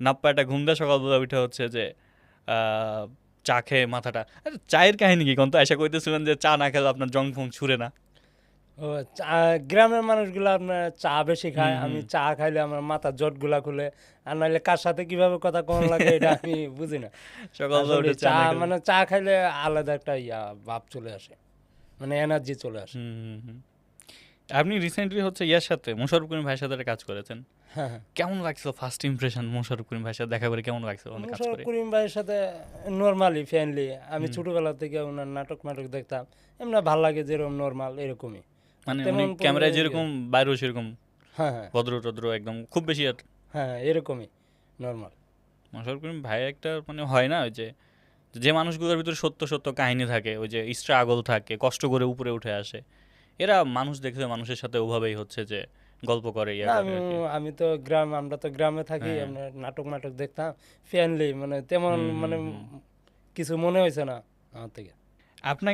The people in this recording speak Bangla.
নাপ্পাটা ঘুম দেয় সকালবেলা উঠে হচ্ছে যে চা খেয়ে মাথাটা। আরে চায়ের কাহিনী কি? কোন তো আশা করতেছিলেন যে চা না খেলে আপনার জং ফং ছুড়ে না। ও গ্রামের মানুষগুলো আপনার চা বেশি খায়। আমি চা খাইলে আমার মাথার জটগুলা খুলে। আর নাহলে কার সাথে কীভাবে কথা কোন লাগে এটা আমি বুঝি না। সকালবেলা উঠে চা মানে চা খাইলে আলাদা একটা ইয়া ভাব চলে আসে। মানে এনার্জি চলে আসে। আপনি রিসেন্টলি হচ্ছে ইয়ার সাথে মোশারফ করিম ভাইয়ের সাথে কাজ করেছেন। হ্যাঁ হ্যাঁ। কেমন লাগছিল ফার্স্ট ইমপ্রেশন মোশারফ করিম ভাইয়ের সাথে? দেখা করে কেমন লাগছিল করে? করিম ভাইয়ের সাথে নর্মালি ফ্রেন্ডলি আমি ছোটবেলা থেকে ওনার নাটক নাটক দেখতাম। এমনি ভালো লাগে যেরকম নর্মাল এরকমই। মানে উনি ক্যামেরায় ইয়ে- যেরকম বাইরেও সেরকম হ্যাঁ হ্যাঁ। ভদ্র টদ্র একদম খুব বেশি আর হ্যাঁ হ্যাঁ, এরকমই নর্মাল মোশারফ করিম ভাই একটা মানে হয় না ওই যে যে মানুষগুলোর ভিতরে সত্য সত্য কাহিনী থাকে ওই যে স্ট্রাগল থাকে কষ্ট করে উপরে উঠে আসে। এরা মানুষ দেখলে মানুষের সাথে ওভাবেই হচ্ছে যে গল্প করে আমি আমি তো গ্রাম আমরা তো গ্রামে থাকি হ্যাঁ। আমরা নাটক নাটক দেখতাম ফ্যানলি মানে তেমন মানে। কিছু মনে হয়েছে না আমার থেকে আপনাকে